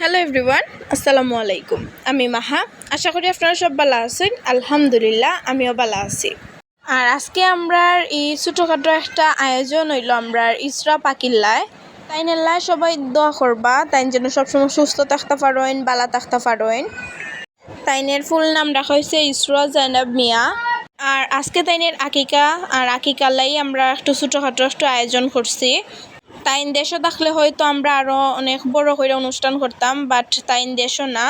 Hello everyone আসসালামু আলাইকুম আমি মাহা। আশা করি আপনারা সব ভালো আছেন। আলহামদুলিল্লাহ, আমিও ভালো আছি। আর আজকে আমরা এই ছোটোখাটো একটা আয়োজন হইল আমরা ইসরা পাকিল্লায়। তাই নেল্লা সবাই দোয়া করবা। তাই যেন সবসময় সুস্থ থাকতে পারেন বালা থাকতে পারেন। তাইনের ফুল নাম রাখা হয়েছে ইসরা জাইনাব মিয়া। আর আজকে তাইনের আকিকা। আর আকিকালাই আমরা একটু ছোটোখাটো একটু আয়োজন করছি। তাইন দেশও থাকলে হয়তো আমরা আরও অনেক বড় করে অনুষ্ঠান করতাম বাট তাইন দেশও না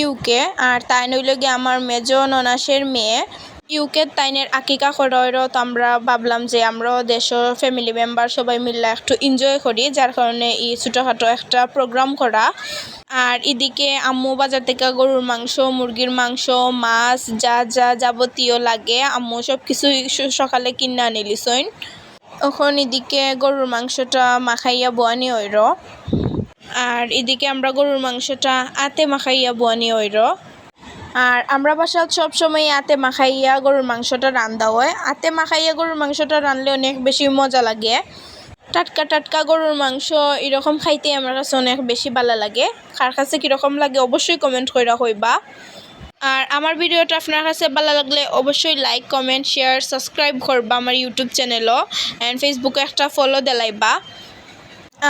ইউকে আর তাই নইল গিয়ে আমার মেজ ননাসের মেয়ে। ইউকে তাইনের আকিকা করারও তো আমরা ভাবলাম যে আমরাও দেশও ফ্যামিলি মেম্বার সবাই মিলে একটু এনজয় করি, যার কারণে এই ছোটোখাটো একটা প্রোগ্রাম করা। আর এদিকে আম্মু বাজার থেকে গরুর মাংস, মুরগির মাংস, মাছ, যা যা যাবতীয় লাগে, আম্মু সব কিছু সকালে কিনে আনি এখন এদিকে গরুর মাংসটা মাখাইয়া বোয়ানি হইর। আর এদিকে আমরা গরুর মাংসটা আতে মাখাইয়া বোয়ানি হইর। আর আমরা বাসাত সবসময় আতে মাখাইয়া গরুর মাংসটা রান্ধা হয়। আতে মাখাইয়া গরুর মাংসটা রানলে অনেক বেশি মজা লাগে। টাটকা টাটকা গরুর মাংস এরকম খাইতে আমার কাছে অনেক বেশি ভালো লাগে। কার কাছে কীরকম লাগে অবশ্যই কমেন্ট করে হইবা আর আমার ভিডিওটা আপনার কাছে ভালো লাগলে অবশ্যই লাইক কমেন্ট শেয়ার সাবস্ক্রাইব করবা আমার ইউটিউব চ্যানেলও অ্যান্ড ফেসবুকে একটা ফলো দেলাইবা।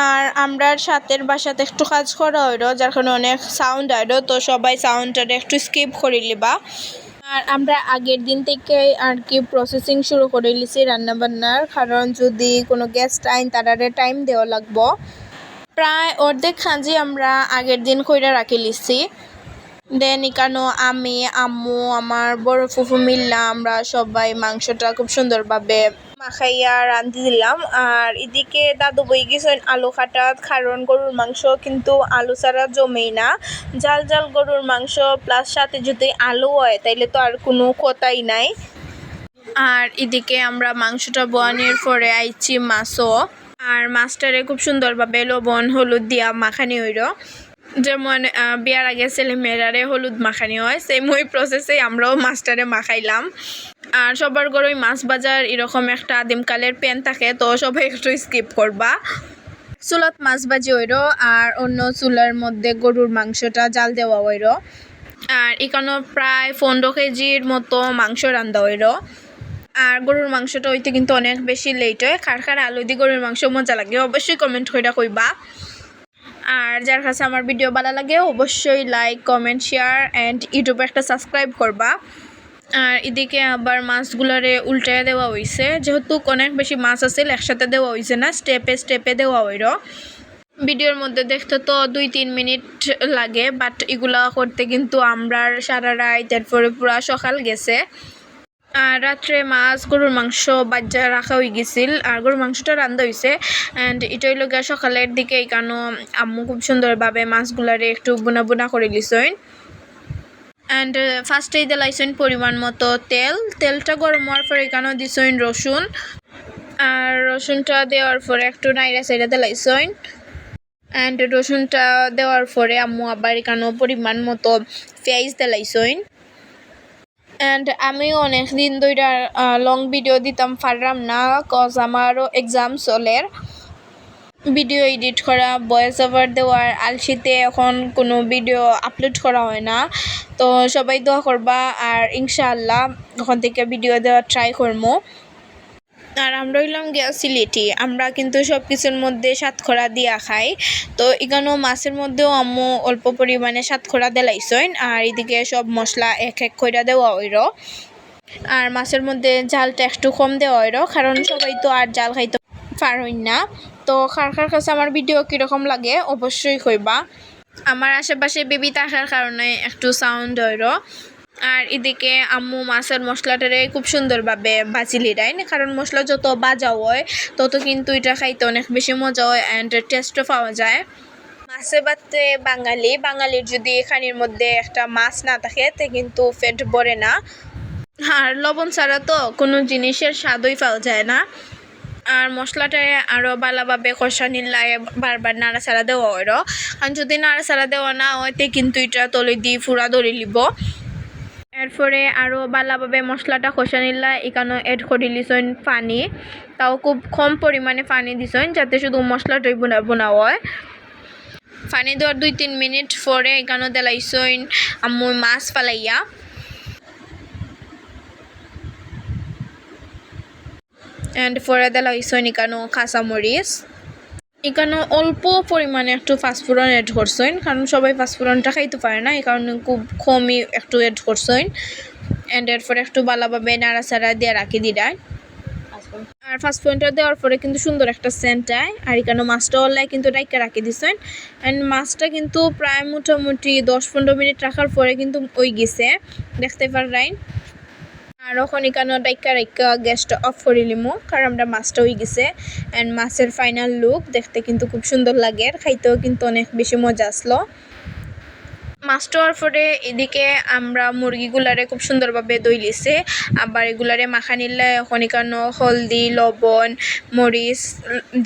আর আমরা সাতের বাসাতে একটু কাজ করা হইল, যার কারণে অনেক সাউন্ড আইলো, তো সবাই সাউন্ডটা একটু স্কিপ করে লিবা আর আমরা আগের দিন থেকে আর কি প্রসেসিং শুরু করে লিছি রান্নাবান্নার, কারণ যদি কোনো গেস্ট আইন তারারে টাইম দেওয়া লাগবো। প্রায় অর্ধেক খাঁজি আমরা আগের দিন কইরা রাখি লিছি দেন এখানো আমি, আম্মু, আমার বড় ফুফু মিল্লা, আমরা সবাই মাংসটা খুব সুন্দরভাবে মাখাইয়া রান্ধি দিলাম। আর এদিকে দাদু বই গেছেন আলু কাটাত কারণ গরুর মাংস কিন্তু আলু ছাড়া জমেই না। জাল জাল গরুর মাংস প্লাস সাথে যদি আলু হয়, তাইলে তো আর কোনো কথাই নাই। আর এদিকে আমরা মাংসটা বোয়ানোর পরে আইছি মাছও। আর মাছটারে খুব সুন্দরভাবে লবণ, হলুদ দিয়া মাখানি হইল। যেমন বিয়ার আগে ছেলে মেয়েরারে হলুদ মাখানি হয় সেম ওই প্রসেসে আমরাও মাছটারে মাখাইলাম। আর সবার ঘরে মাছ বাজার এরকম একটা আদিমকালের প্যান থাকে, তো সবাই একটু স্কিপ করবা। চুলত মাছ ভাজি হইর, আর অন্য চুলার মধ্যে গরুর মাংসটা জাল দেওয়া হইর। আর এখানে প্রায় পনেরো কেজির মতো মাংস রান্ধা হইর। আর গরুর মাংসটা হইতে কিন্তু অনেক বেশি লেট হয়। খার খার আলু দিয়ে গরুর মাংস মজা লাগে, অবশ্যই কমেন্ট করে কইবা। আর যার কাছে আমার ভিডিও ভালো লাগে, অবশ্যই লাইক কমেন্ট শেয়ার অ্যান্ড ইউটিউবে একটা সাবস্ক্রাইব করবা। আর এদিকে আবার মাছগুলারে উল্টায় দেওয়া হয়েছে যেহেতু অনেক বেশি মাছ আছিল একসাথে দেওয়া হয়েছে না স্টেপে স্টেপে দেওয়া হইর। ভিডিওর মধ্যে দেখতে তো দুই তিন মিনিট লাগে বাট এগুলা করতে কিন্তু আমরা সারা রাত, এরপরে পুরা সকাল গেছে। আর রাত্রে মাছ, গরুর মাংস বাজ্যা রাখা হয়ে গেছিল। আর গরুর মাংসটা রান্ধা হয়েছে অ্যান্ড এটা হইল সকালের দিকে এখানো আম্মু খুব সুন্দরভাবে মাছগুলারে একটু বুনা বুনা করে লিছইন অ্যান্ড ফার্স্টেই দিলাইছেন পরিমাণ মতো তেল। তেলটা গরম হওয়ার পরে এখানেও দিছইন রসুন। আর রসুনটা দেওয়ার পরে একটু নাইরা সাইডা দিলাইছইন অ্যান্ড রসুনটা দেওয়ার পরে আম্মু আবার এখানেও পরিমাণ মতো পেঁয়াজ দিলাইছইন অ্যান্ড আমিও অনেক দিন ধরে লং ভিডিও দিতাম, পারলাম না কজ আমারও এক্সাম চলের ভিডিও এডিট করা ভয়েস ওভার দেওয়ার আলসিতে এখন কোনো ভিডিও আপলোড করা হয় না। তো সবাই দোয়া করবা আর ইনশাআল্লাহ ওখান থেকে ভিডিও দেওয়ার ট্রাই করব আর আমরা হইলাম গিয়া সিলেটি। আমরা কিন্তু সব কিছুর মধ্যে সাতখরা দিয়া খাই। তো এখানেও মাছের মধ্যেও আম্মু অল্প পরিমাণে সাতখরা দেলাইছইন আর এদিকে সব মশলা এক এক কইরা দেওয়া হইর। আর মাছের মধ্যে ঝালটা একটু কম দেওয়া হইর, কারণ সবাই তো আর জাল খাইতে পার পারইন না। তো কার কার কাছে আমার ভিডিও কীরকম লাগে অবশ্যই কইবা। আমার আশেপাশে বেবি থাকার কারণে একটু সাউন্ড হইর। আর এদিকে আম্মু মাছের মশলাটারে খুব সুন্দরভাবে বাজিলি দেয় কারণ মশলা যত বাজা হয়, তত কিন্তু এটা খাইতে অনেক বেশি মজা হয় অ্যান্ড টেস্টও পাওয়া যায়। মাছে বাতে বাঙালি, বাঙালির যদি এখানের মধ্যে একটা মাছ না থাকে, তে কিন্তু পেট ভরে না। আর লবণ ছাড়া তো কোনো জিনিসের স্বাদই পাওয়া যায় না। আর মশলাটা আরও ভালোভাবে কষা নিলাই বারবার নাড়াচাড়া দেওয়া হইর। কারণ যদি নাড়াচাড়া দেওয়া না হয়, তে কিন্তু এটা তলে দিয়ে ফুরা ধরে লিব এরপরে ভালোভাবে মশলাটা কষা নিলা। এখানে এড করে দিছেন পানি। তাও খুব কম পরিমাণে পানি দিছেন যাতে শুধু মশলাটাই বোনা হয়। পানি দেওয়ার দুই তিন মিনিট পরে এখানে দেলাইছইন আম্মু মাছ ফালাইয়া। অ্যান্ড পরে দেলাইছইন এখানে কাঁচামরিচ। এখানে অল্প পরিমাণে একটু ফাস্টফুডন এড করছেন, কারণ সবাই ফাস্টফুডনটা খাইতে পারে না, এই কারণে খুব কমই একটু এড করছেন। অ্যান্ড এরপরে একটু ভালোভাবে নাড়াচাড়া দিয়ে রাখি দিদায় আর ফার্স্ট পয়েন্টটা দেওয়ার পরে কিন্তু সুন্দর একটা সেন্ট আয় আর এখানে মাছটা অল্লায় কিন্তু রাইকা রাখি দিছেন। অ্যান্ড মাছটা কিন্তু প্রায় মোটামুটি দশ পনেরো মিনিট রাখার পরে কিন্তু ওই গেছে, দেখতে পারাইন আর ওখান এখানে ডাইকা রাইকা গ্যাসটা অফ করে লিমো কারণ আমরা মাছটা হয়ে গেছে। অ্যান্ড মাছের ফাইনাল লুক দেখতে কিন্তু খুব সুন্দর লাগে আর খাইতেও কিন্তু অনেক বেশি মজা আসলো মাছটা হওয়ার পরে এদিকে আমরা মুরগিগুলারে খুব সুন্দরভাবে দই লিছে। আবার এগুলারে মাখা নিলে এখানে হলদি, লবণ মরিচ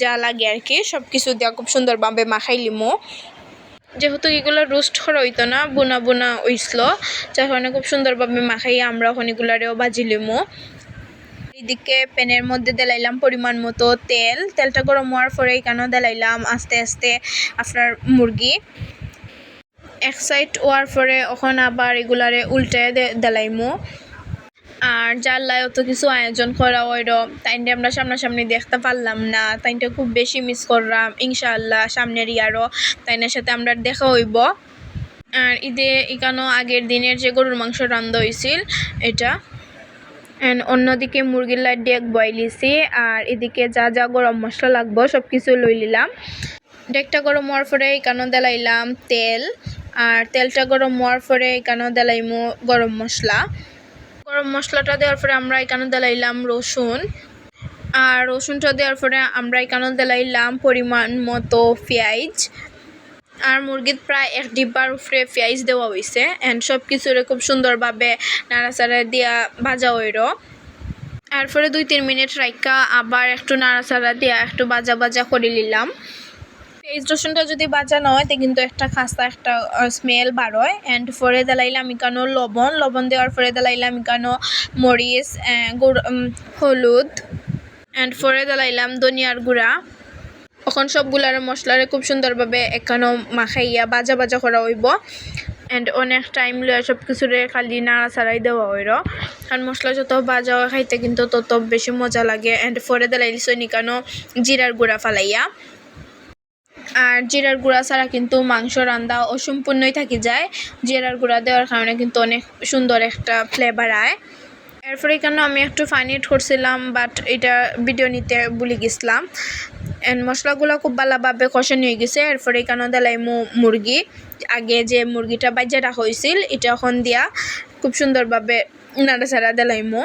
যা লাগে আর কি সব কিছু দেওয়া খুব সুন্দরভাবে মাখাই লিমো। যেহেতু এগুলো রোস্ট করা হইতো না, বোনা বোনা হইছিল যার কারণে খুব সুন্দরভাবে মাখাই আমরা এখন এগুলারেও বাজি লিমো এদিকে প্যানের মধ্যে দিলাইলাম পরিমাণ মতো তেল। তেলটা গরম হওয়ার পরে এখানেও দিলাইলাম আস্তে আস্তে আপনার মুরগি। এক সাইড হওয়ার পরে ওখন আবার এগুলারে উল্টে দেলাইমো। আর জানলায় অত কিছু আয়োজন করা হইল। তাইনটা আমরা সামনাসামনি দেখতে পারলাম না। তাইনটা খুব বেশি মিস করলাম, ইনশাআল্লাহ, সামনের ইয়ারও তাইনের সাথে আমরা দেখা হইব। আর ঈদে এখানেও আগের দিনের যে গরুর মাংস রান্ধা হয়েছিল এটা। অ্যান্ড অন্যদিকে মুরগির লাইট দিয়ে বয়লিছি আর এদিকে যা যা গরম মশলা লাগবো সব কিছু লই নিলাম। ডেকটা গরম হওয়ার পরে এখানেও দিলাইলাম তেল। আর তেলটা গরম হওয়ার পরে এখানেও দেলাইমো গরম মশলা। গরম মশলাটা দেওয়ার পরে আমরা এখানে দিলাইলাম রসুন। আর রসুনটা দেওয়ার পরে আমরা এখানে দিলাইলাম পরিমাণ মতো পেঁয়াজ। আর মুরগির প্রায় এক ডিব্বার উপরে পেঁয়াজ দেওয়া হয়েছে অ্যান্ড সব কিছুরে খুব সুন্দরভাবে নাড়াচাড়া দিয়া ভাজা হইল। আর পরে দুই তিন মিনিট রাইকা আবার একটু নাড়াচাড়া দিয়া একটু বাজা বাজা করে নিলাম। পেঁয়াজ রসুনটা যদি বাজা না হয়, তো কিন্তু একটা খাস্তা, একটা স্মেল বার হয়। অ্যান্ড পরে দিলাইলাম ইকানো লবণ। লবণ দেওয়ার পরে দিলাইলাম ইকানো মরিচ হলুদ। অ্যান্ড ফরে দিলাইলাম ধনিয়ার গুঁড়া। এখন সবগুলার মশলারে খুব সুন্দরভাবে এখানো মাখাইয়া বাজা বাজা করা হইব। অ্যান্ড অনেক টাইম লয়ে সব কিছুরে খালি নাড়াচাড়াই দেওয়া হইর। কারণ মশলা যত বাজা খাইতে কিন্তু তত বেশি মজা লাগে। অ্যান্ড ফরে দিলাইলিস নিকানো জিরার গুঁড়া ফালাইয়া। আর জিরার গুঁড়া ছাড়া কিন্তু মাংস রান্দা অসম্পূর্ণই থাকি যায়। জিরার গুঁড়া দেওয়ার কারণে কিন্তু অনেক সুন্দর একটা ফ্লেভার আয়। এরপরে এখানে আমি একটু ফানি করছিলাম বাট এটা ভিডিও নিতে ভুলে গেছিলাম। এন্ড মশলাগুলো খুব ভালোভাবে কষানি হয়ে গেছে। এরপরে এখানে দিলাই মুরগি। আগে যে মুরগিটা বাজে রাখা হয়েছিল, এটা এখন দিয়া খুব সুন্দরভাবে নাড়াচাড়া দিলাইমো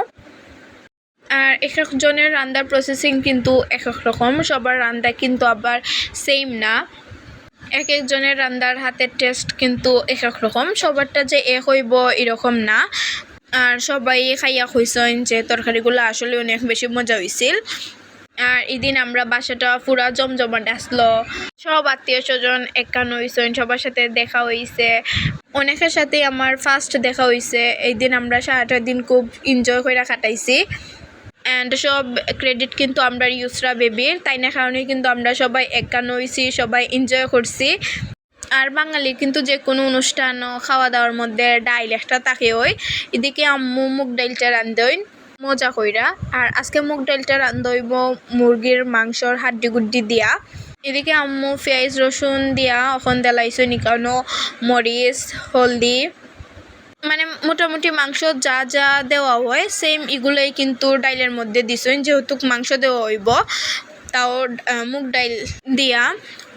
আর এক একজনের রান্নার প্রসেসিং কিন্তু এক এক রকম সবার রান্না কিন্তু আবার সেম না। এক একজনের রান্নার হাতের টেস্ট কিন্তু এক এক রকম সবারটা যে এক হইব এরকম না। আর সবাই খাইয়া খুঁজছেন যে তরকারিগুলো আসলে অনেক বেশি মজা হয়েছিল আর এদিন আমরা বাসাটা পুরা জমজমাট আসলো। সব আত্মীয় স্বজন একান্ন হয়েছেন সবার সাথে দেখা হয়েছে অনেকের সাথে আমার ফার্স্ট দেখা হয়েছে এই দিন আমরা সারাটা দিন খুব এনজয় করে কাটাইছি। অ্যান্ড সব ক্রেডিট কিন্তু আমরা ইউসরা বেবির তাই না কারণে কিন্তু আমরা সবাই একান্ন হয়েছি সবাই এনজয় করছি। আর বাঙালির কিন্তু যে কোনো অনুষ্ঠান খাওয়া দাওয়ার মধ্যে ডাইল একটা থাকে ওই। এদিকে আম্মু মুগ ডাইলটা রান্ধইন মজা কইরা। আর আজকে মুগ ডাইলটা রান্ধইব মুরগির মাংসর হাড্ডি গুড্ডি দিয়া। এদিকে আম্মু পেঁয়াজ রসুন দিয়া এখন দেলাইছো নিকানো মরিচ, হলদি। মানে মোটামুটি মাংস যা যা দেওয়া হয় সেম এগুলোই কিন্তু ডাইলের মধ্যে দিছেন যেহেতু মাংস দেওয়া হইব, তাও মুগ ডাইল দিয়া।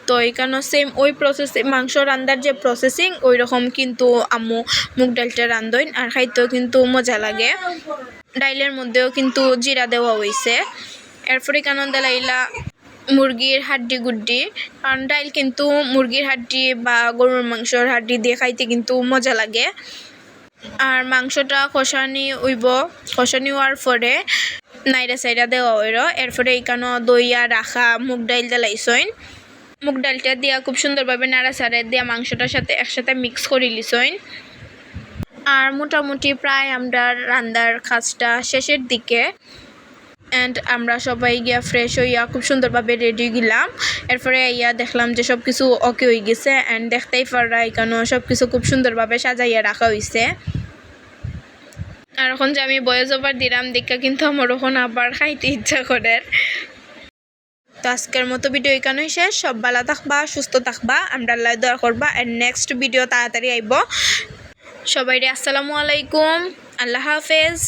তো এখানে সেম ওই প্রসেস মাংস রান্নার যে প্রসেসিং ওই রকম কিন্তু আম্মু মুগ ডালটা রান্ধইন আর খাইতেও কিন্তু মজা লাগে। ডাইলের মধ্যেও কিন্তু জিরা দেওয়া হয়েছে এরপরে কেন দেলাইলা মুরগির হাড্ডি গুড্ডি। কারণ ডাইল কিন্তু মুরগির হাড্ডি বা গরুর মাংসর হাড্ডি দিয়ে খাইতে কিন্তু মজা লাগে। আর মাংসটা কষানি উইব কষানি হওয়ার পরে নাইরা সাইরা দেওয়া হইল এরপরে এইখানে দইয়া, রাখা, মুগ ডাইল দেলাইছইন মুগ ডালটা দিয়া খুব সুন্দরভাবে নাড়াচাড়ে দিয়া মাংসটার সাথে একসাথে মিক্স করে লিছইন আর মোটামুটি প্রায় আমরা রান্দার কাজটা শেষের দিকে অ্যান্ড আমরা সবাই গিয়া ফ্রেশ হইয়া খুব সুন্দরভাবে রেডি গেলাম। এরপরে ইয়া দেখলাম যে সব কিছু ওকে হয়ে গেছে। অ্যান্ড দেখতেই পাররা এখানেও সব কিছু খুব সুন্দরভাবে সাজাইয়া রাখা হয়েছে আর এখন যে আমি বয়স ওভার দিলাম, দেখা কিন্তু আমার এখন আবার খাইতে ইচ্ছা করে। তো আজকের মতো ভিডিও এখানেই শেষ। সব ভালো থাকবা, সুস্থ থাকবা। আমরা আল্লাহ দোয়া করবা। আর নেক্সট ভিডিও তাড়াতাড়ি আইব। সবাই আসসালামু আলাইকুম। আল্লাহ হাফেজ।